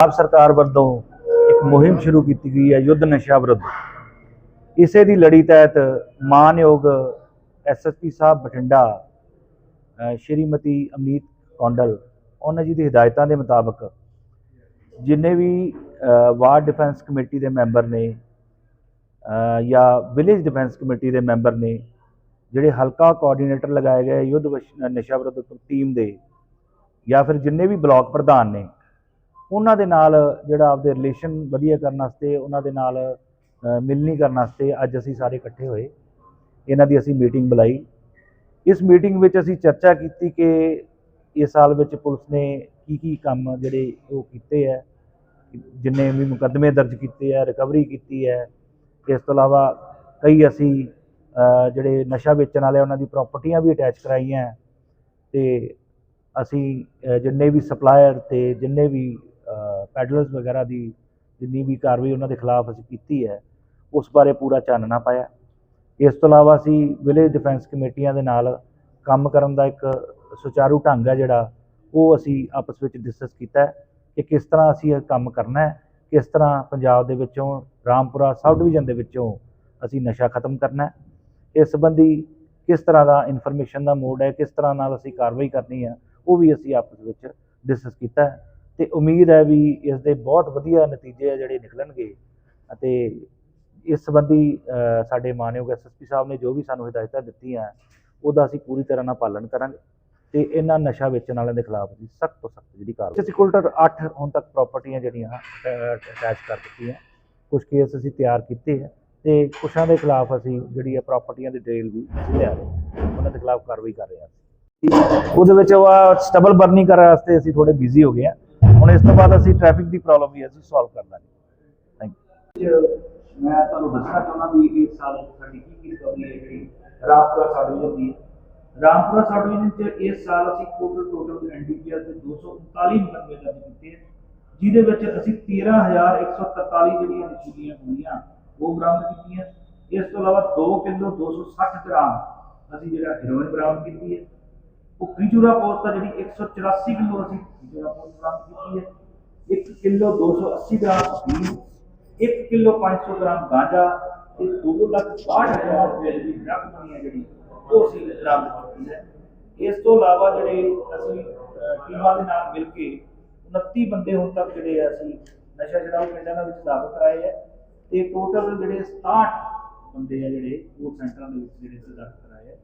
ਪੰਜਾਬ ਸਰਕਾਰ ਵੱਲੋਂ ਇੱਕ ਮੁਹਿੰਮ ਸ਼ੁਰੂ ਕੀਤੀ ਗਈ ਹੈ ਯੁੱਧ ਨਸ਼ਾ ਵਿਰੁੱਧ। ਇਸੇ ਦੀ ਲੜੀ ਤਹਿਤ ਮਾਨਯੋਗ ਐਸਐਸਪੀ ਸਾਹਿਬ ਬਠਿੰਡਾ ਸ਼੍ਰੀਮਤੀ ਅਮਨੀਤ ਕੌਂਡਲ, ਉਹਨਾਂ ਜੀ ਦੀ ਹਦਾਇਤਾਂ ਦੇ ਮੁਤਾਬਕ ਜਿੰਨੇ ਵੀ ਵਾਰਡ ਡਿਫੈਂਸ ਕਮੇਟੀ ਦੇ ਮੈਂਬਰ ਨੇ ਜਾਂ ਵਿਲੇਜ ਡਿਫੈਂਸ ਕਮੇਟੀ ਦੇ ਮੈਂਬਰ ਨੇ, ਜਿਹੜੇ ਹਲਕਾ ਕੋਆਰਡੀਨੇਟਰ ਲਗਾਏ ਗਏ ਯੁੱਧ ਨਸ਼ਾ ਵਿਰੁੱਧ ਟੀਮ ਦੇ, ਜਾਂ ਫਿਰ ਜਿੰਨੇ ਵੀ ਬਲਾਕ ਪ੍ਰਧਾਨ ਨੇ ਉਹਨਾਂ ਦੇ ਨਾਲ ਜਿਹੜਾ ਆਪਦੇ ਰਿਲੇਸ਼ਨ ਵਧੀਆ ਕਰਨ ਵਾਸਤੇ, ਉਹਨਾਂ ਦੇ ਨਾਲ ਮਿਲਣੀ ਕਰਨ ਵਾਸਤੇ ਅੱਜ ਅਸੀਂ ਸਾਰੇ ਇਕੱਠੇ ਹੋਏ। ਇਹਨਾਂ ਦੀ ਅਸੀਂ ਮੀਟਿੰਗ ਬੁਲਾਈ। ਇਸ ਮੀਟਿੰਗ ਵਿੱਚ ਅਸੀਂ ਚਰਚਾ ਕੀਤੀ ਕਿ ਇਸ ਸਾਲ ਵਿੱਚ ਪੁਲਿਸ ਨੇ ਕੀ ਕੀ ਕੰਮ ਜਿਹੜੇ ਉਹ ਕੀਤੇ ਹੈ ਜਿੰਨੇ ਵੀ ਮੁਕੱਦਮੇ ਦਰਜ ਕੀਤੇ ਹੈ ਰਿਕਵਰੀ ਕੀਤੀ ਹੈ ਇਸ ਤੋਂ ਇਲਾਵਾ ਕਈ ਅਸੀਂ ਜਿਹੜੇ ਨਸ਼ਾ ਵੇਚਣ ਵਾਲੇ ਉਹਨਾਂ ਦੀ ਪ੍ਰਾਪਰਟੀਆਂ ਵੀ ਅਟੈਚ ਕਰਾਈਆਂ। ਤੇ ਅਸੀਂ ਜਿੰਨੇ ਵੀ ਸਪਲਾਇਰ ਤੇ ਜਿੰਨੇ ਵੀ ਪੈਡਲਰਸ ਵਗੈਰਾ ਦੀ ਜਿੰਨੀ ਵੀ ਕਾਰਵਾਈ ਉਹਨਾਂ ਦੇ ਖਿਲਾਫ ਅਸੀਂ ਕੀਤੀ ਹੈ, ਉਸ ਬਾਰੇ ਪੂਰਾ ਚਾਨਣਾ ਪਾਇਆ। ਇਸ ਤੋਂ ਇਲਾਵਾ ਅਸੀਂ ਵਿਲੇਜ ਡਿਫੈਂਸ ਕਮੇਟੀਆਂ ਦੇ ਨਾਲ ਕੰਮ ਕਰਨ ਦਾ ਇੱਕ ਸੁਚਾਰੂ ਢੰਗ ਹੈ ਜਿਹੜਾ, ਉਹ ਅਸੀਂ ਆਪਸ ਵਿੱਚ ਡਿਸਕਸ ਕੀਤਾ ਕਿ ਕਿਸ ਤਰ੍ਹਾਂ ਅਸੀਂ ਇਹ ਕੰਮ ਕਰਨਾ ਹੈ, ਕਿਸ ਤਰ੍ਹਾਂ ਪੰਜਾਬ ਦੇ ਵਿੱਚੋਂ, ਰਾਮਪੁਰਾ ਸਬ ਡਿਵੀਜ਼ਨ ਦੇ ਵਿੱਚੋਂ ਅਸੀਂ ਨਸ਼ਾ ਖਤਮ ਕਰਨਾ ਹੈ। ਇਸ ਸੰਬੰਧੀ ਕਿਸ ਤਰ੍ਹਾਂ ਦਾ ਇਨਫੋਰਮੇਸ਼ਨ ਦਾ ਮੋਡ ਹੈ, ਕਿਸ ਤਰ੍ਹਾਂ ਨਾਲ ਅਸੀਂ ਕਾਰਵਾਈ ਕਰਨੀ ਹੈ, ਉਹ ਵੀ ਅਸੀਂ ਆਪਸ ਵਿੱਚ ਡਿਸਕਸ ਕੀਤਾ ਤੇ ਉਮੀਦ ਹੈ ਵੀ ਇਸ ਦੇ ਬਹੁਤ ਵਧੀਆ ਨਤੀਜੇ ਆ ਜਿਹੜੇ ਨਿਕਲਣਗੇ ਅਤੇ ਇਸ ਸੰਬੰਧੀ ਸਾਡੇ ਮਾਨਯੋਗ ਐਸਐਸਪੀ ਸਾਹਿਬ ਨੇ ਜੋ ਵੀ ਸਾਨੂੰ ਹਦਾਇਤਾਂ ਦਿੱਤੀਆਂ, ਉਹਦਾ ਅਸੀਂ ਪੂਰੀ ਤਰ੍ਹਾਂ ਨਾਲ ਪਾਲਣ ਕਰਾਂਗੇ ਤੇ ਇਹਨਾਂ ਨਸ਼ਾ ਵੇਚਣ ਵਾਲਿਆਂ ਦੇ ਖਿਲਾਫ ਅਸੀਂ ਸਖਤ ਤੋਂ ਸਖਤ ਜਿਹੜੀ ਕਾਰਵਾਈ ਅਸੀਂ ਕੁੱਲ 8 ਹੁਣ ਤੱਕ ਪ੍ਰਾਪਰਟੀਆਂ ਜਿਹੜੀਆਂ ਅਟੈਚ ਕਰ ਦਿੱਤੀਆਂ ਕੁਝ ਕੇਸ ਅਸੀਂ ਤਿਆਰ ਕੀਤੇ ਹੈ ਤੇ ਕੁਛਾਂ ਦੇ ਖਿਲਾਫ ਅਸੀਂ ਜਿਹੜੀ ਆ ਪ੍ਰਾਪਰਟੀਆਂ ਦੀ ਡੇਲ ਵੀ ਅਸੀਂ ਲਿਆ ਰਹੇ ਹਾਂ। ਉਹਨਾਂ ਦੇ ਖਿਲਾਫ ਕਾਰਵਾਈ ਕਰ ਰਹੇ ਹਾਂ ਉਹਦੇ ਵਿੱਚ ਉਹ ਸਟਬਲ ਬਰਨਿੰਗ ਕਰਨ ਵਾਸਤੇ ਅਸੀਂ ਥੋੜੇ ਬਿਜ਼ੀ ਹੋ ਗਏ ਹਾਂ। ਹੁਣ ਇਸ ਤੋਂ ਬਾਅਦ ਅਸੀਂ ਟ੍ਰੈਫਿਕ ਦੀ ਪ੍ਰੋਬਲਮ ਵੀ ਅਸੀਂ ਸੋਲਵ ਕਰ ਲਾਂਗੇ। ਥੈਂਕ ਯੂ ਮੈਂ ਤੁਹਾਨੂੰ ਦੱਸਣਾ ਚਾਹੁੰਦਾ ਵੀ ਇਸ ਸਾਲ ਸਾਡੀ ਕੀ ਕੀ ਰਿਕਵਰੀ ਹੈ ਜਿਹੜੀ ਰਾਮਪੁਰਾ ਸਾਡੀ ਹੁੰਦੀ ਹੈ। ਰਾਮਪੁਰਾ ਸਬ ਡਿਵੀਜ਼ਨ ਚ ਇਸ ਸਾਲ ਅਸੀਂ ਟੋਟਲ ਟੋਟਲ ਐਨਡੀਪੀਐਸ ਦੇ 239 ਮੁਕੱਦਮੇ ਦਰਜ ਕੀਤੇ ਜਿਹਦੇ ਵਿੱਚ ਅਸੀਂ 13143 ਜਿਹੜੀਆਂ ਨਸ਼ੀਲੀਆਂ ਗੋਲੀਆਂ ਉਹ ਬਰਾਮਦ ਕੀਤੀਆਂ। ਇਸ ਤੋਂ ਇਲਾਵਾ 2 ਕਿਲੋ 260 ਗ੍ਰਾਮ ਅਸੀਂ ਜਿਹੜਾ ਹੀਰੋਇਨ ਬਰਾਮਦ ਕੀਤੀ ਹੈ। ਉਹ ਖੀਜੂਰਾ ਪੋਸਟ ਦਾ ਜਿਹੜੀ 184 ਕਿਲੋ ਅਸੀਂ ਖੀਜੂਰਾ ਪੋਸਟ ਬਰਾਮਦ ਕੀਤੀ ਹੈ। 1 ਕਿਲੋ 280 ਗ੍ਰਾਮ ਅਫੀਮ 1 ਕਿਲੋ 500 ਗ੍ਰਾਮ ਗਾਂਜਾ ਤੇ 2 ਲੱਖ 60 ਹਜ਼ਾਰ ਰੁਪਏ ਦੀ ਡਰਗ ਬਣੀ ਹੈ ਜਿਹੜੀ ਉਹ ਅਸੀਂ ਬਰਾਮਦ ਕੀਤੀ ਹੈ। ਇਸ ਤੋਂ ਇਲਾਵਾ ਜਿਹੜੇ ਅਸੀਂ ਅਹ, ਟੀਮਾਂ ਦੇ ਨਾਲ ਮਿਲ ਕੇ 29 ਬੰਦੇ ਹੁਣ ਤੱਕ ਜਿਹੜੇ ਆ ਅਸੀਂ ਨਸ਼ਾ ਛਡਾਊ ਪਿੰਡਾਂ ਦੇ ਵਿੱਚ ਦਾਖਲ ਕਰਾਏ ਹੈ ਤੇ ਟੋਟਲ ਜਿਹੜੇ 67 ਬੰਦੇ ਆ ਜਿਹੜੇ ਉਹ ਸੈਂਟਰਾਂ ਦੇ ਵਿੱਚ ਜਿਹੜੇ ਅਸੀਂ ਦਾਖਲ ਕਰਾਏ ਹੈ।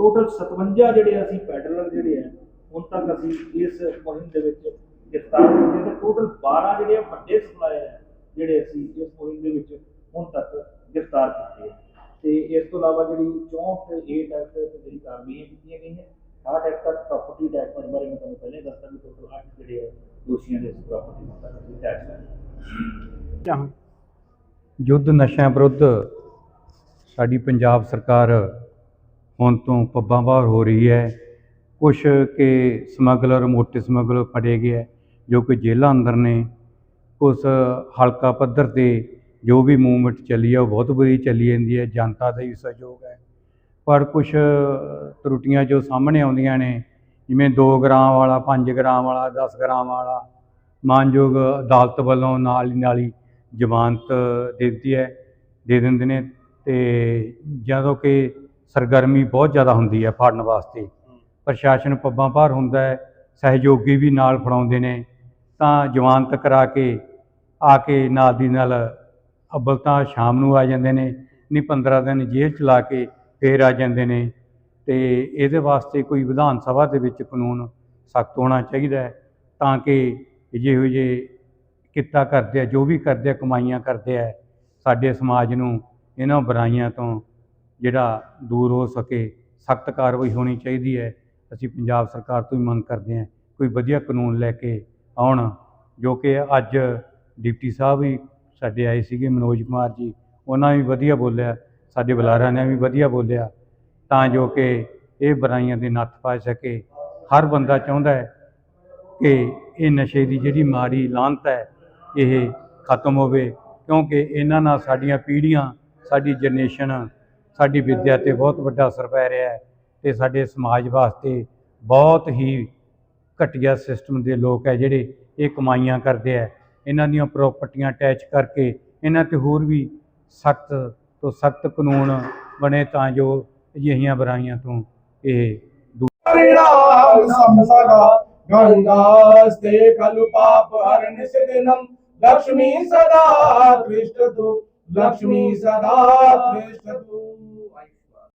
ਟੋਟਲ 57 ਜਿਹੜੇ ਅਸੀਂ ਪੈਡਲਰ ਜਿਹੜੇ ਆ, ਹੁਣ ਤੱਕ ਅਸੀਂ ਇਸ ਮੁਹਿੰਮ ਦੇ ਵਿੱਚ ਗ੍ਰਿਫਤਾਰ ਕੀਤੇ ਤੇ ਟੋਟਲ 12 ਜਿਹੜੇ ਆ, ਵੱਡੇ ਸਪਲਾਇਰ ਹੈ ਜਿਹੜੇ ਅਸੀਂ ਇਸ ਮੁਹਿੰਮ ਦੇ ਵਿੱਚ ਹੁਣ ਤੱਕ ਗ੍ਰਿਫਤਾਰ ਕੀਤੇ ਆ। ਤੇ ਇਸ ਤੋਂ ਇਲਾਵਾ ਜਿਹੜੀ 64 ਏ ਟੈਕਸ ਤੇ ਜਿਹੜੀ ਕਾਰਵਾਈਆਂ ਕੀਤੀਆਂ ਗਈਆਂ 60 ਐਕਟ ਤੱਕ ਪ੍ਰਾਪਰਟੀ ਅਟੈਚਮੈਂਟ ਬਾਰੇ ਮੈਂ ਤੁਹਾਨੂੰ ਪਹਿਲੇ ਦੱਸਤਾ ਵੀ ਟੋਟਲ 8 ਜਿਹੜੇ ਆ ਦੋਸ਼ੀਆਂ ਦੇ ਪ੍ਰਾਪਰਟੀ ਨੂੰ ਤੱਕ ਯੁੱਧ ਨਸ਼ਿਆਂ ਵਿਰੁੱਧ ਸਾਡੀ ਪੰਜਾਬ ਸਰਕਾਰ ਹੁਣ ਤੋਂ ਪੱਬਾਂ ਬਾਹਰ ਹੋ ਰਹੀ ਹੈ। ਕੁਛ ਕਿ ਸਮਗਲਰ, ਮੋਟੇ ਸਮਗਲਰ ਫੜੇ ਗਏ ਹੈ, ਜੋ ਕਿ ਜੇਲ੍ਹਾਂ ਅੰਦਰ ਨੇ। ਉਸ ਹਲਕਾ ਪੱਧਰ ਤੇ ਜੋ ਵੀ ਮੂਵਮੈਂਟ ਚੱਲੀ ਹੈ ਉਹ ਬਹੁਤ ਵਧੀਆ ਚੱਲੀ ਜਾਂਦੀ ਹੈ। ਜਨਤਾ ਦਾ ਵੀ ਸਹਿਯੋਗ ਹੈ। ਪਰ ਕੁਛ ਤਰੁੱਟੀਆਂ ਜੋ ਸਾਹਮਣੇ ਆਉਂਦੀਆਂ ਨੇ, ਜਿਵੇਂ 2 ਗ੍ਰਾਮ ਵਾਲਾ 5 ਗ੍ਰਾਮ ਵਾਲਾ 10 ਗ੍ਰਾਮ ਵਾਲਾ, ਮਾਨਯੋਗ ਅਦਾਲਤ ਵੱਲੋਂ ਨਾਲ ਹੀ ਨਾਲ ਹੀ ਜ਼ਮਾਨਤ ਦੇ ਦਿੱਤੀ ਹੈ, ਦੇ ਦਿੰਦੇ ਨੇ। ਤੇ ਜਦੋਂ ਕਿ ਸਰਗਰਮੀ ਬਹੁਤ ਜ਼ਿਆਦਾ ਹੁੰਦੀ ਹੈ ਫੜਨ ਵਾਸਤੇ। ਪ੍ਰਸ਼ਾਸਨ ਪੱਬਾਂ ਭਾਰ ਹੁੰਦਾ ਹੈ, ਸਹਿਯੋਗੀ ਵੀ ਨਾਲ ਫੜਾਉਂਦੇ ਨੇ। ਤਾਂ ਜ਼ਮਾਨਤ ਕਰਾ ਕੇ ਆ ਕੇ ਨਾਲ ਦੀ ਨਾਲ ਅੱਬਲ ਤਾਂ ਸ਼ਾਮ ਨੂੰ ਆ ਜਾਂਦੇ ਨੇ, ਨਹੀਂ 15 ਦਿਨ ਜੇਲ੍ਹ ਚਲਾ ਕੇ ਫੇਰ ਆ ਜਾਂਦੇ ਨੇ। ਤੇ ਇਹਦੇ ਵਾਸਤੇ ਕੋਈ ਵਿਧਾਨ ਸਭਾ ਦੇ ਵਿੱਚ ਕਾਨੂੰਨ ਸਖਤ ਹੋਣਾ ਚਾਹੀਦਾ ਹੈ, ਤਾਂ ਕਿ ਜਿਹੋ ਜਿਹੇ ਕਿੱਤਾ ਕਰਦੇ ਆ, ਜੋ ਵੀ ਕਰਦੇ ਆ, ਕਮਾਈਆਂ ਕਰਦੇ ਆ, ਸਾਡੇ ਸਮਾਜ ਨੂੰ ਇਹਨਾਂ ਬੁਰਾਈਆਂ ਤੋਂ ਜਿਹੜਾ ਦੂਰ ਹੋ ਸਕੇ, ਸਖਤ ਕਾਰਵਾਈ ਹੋਣੀ ਚਾਹੀਦੀ ਹੈ। ਅਸੀਂ ਪੰਜਾਬ ਸਰਕਾਰ ਤੋਂ ਹੀ ਮੰਗ ਕਰਦੇ ਹਾਂ, ਕੋਈ ਵਧੀਆ ਕਾਨੂੰਨ ਲੈ ਕੇ ਆਉਣ, ਜੋ ਕਿ ਅੱਜ ਡਿਪਟੀ ਸਾਹਿਬ ਵੀ ਸਾਡੇ ਆਏ ਸੀਗੇ, ਮਨੋਜ ਕੁਮਾਰ ਜੀ, ਉਹਨਾਂ ਵੀ ਵਧੀਆ ਬੋਲਿਆ, ਸਾਡੇ ਬੁਲਾਰਿਆਂ ਨੇ ਵੀ ਵਧੀਆ ਬੋਲਿਆ, ਤਾਂ ਜੋ ਕਿ ਇਹ ਬੁਰਾਈਆਂ ਦੇ ਨੱਥ ਪਾ ਸਕੇ। ਹਰ ਬੰਦਾ ਚਾਹੁੰਦਾ ਹੈ ਕਿ ਇਹ ਨਸ਼ੇ ਦੀ ਜਿਹੜੀ ਮਾੜੀ ਲਾਂਤ ਹੈ, ਇਹ ਖਤਮ ਹੋਵੇ, ਕਿਉਂਕਿ ਇਹਨਾਂ ਨਾਲ ਸਾਡੀਆਂ ਪੀੜ੍ਹੀਆਂ, ਸਾਡੀ ਜਨਰੇਸ਼ਨ ਸਾਡੀ ਵਿੱਦਿਆ ਤੇ ਬਹੁਤ ਵੱਡਾ ਅਸਰ ਪੈ ਰਿਹਾ ਹੈ ਤੇ ਸਾਡੇ ਸਮਾਜ ਵਾਸਤੇ ਬਹੁਤ ਹੀ ਘਟੀਆ ਸਿਸਟਮ ਦੇ ਲੋਕ ਹੈ ਜਿਹੜੇ ਇਹ ਕਮਾਈਆਂ ਕਰਦੇ ਆ ਇਹਨਾਂ ਦੀਆਂ ਪ੍ਰਾਪਰਟੀਆਂ ਅਟੈਚ ਕਰਕੇ ਇਹਨਾਂ ਤੇ ਹੋਰ ਵੀ ਸਖਤ ਤੋਂ ਸਖਤ ਕਾਨੂੰਨ ਬਣੇ ਤਾਂ ਜੋ ਅਜਿਹੀਆਂ ਬੁਰਾਈਆਂ ਤੋਂ ਇਹ ਦੂਰ लक्ष्मी सदा तिष्ठतु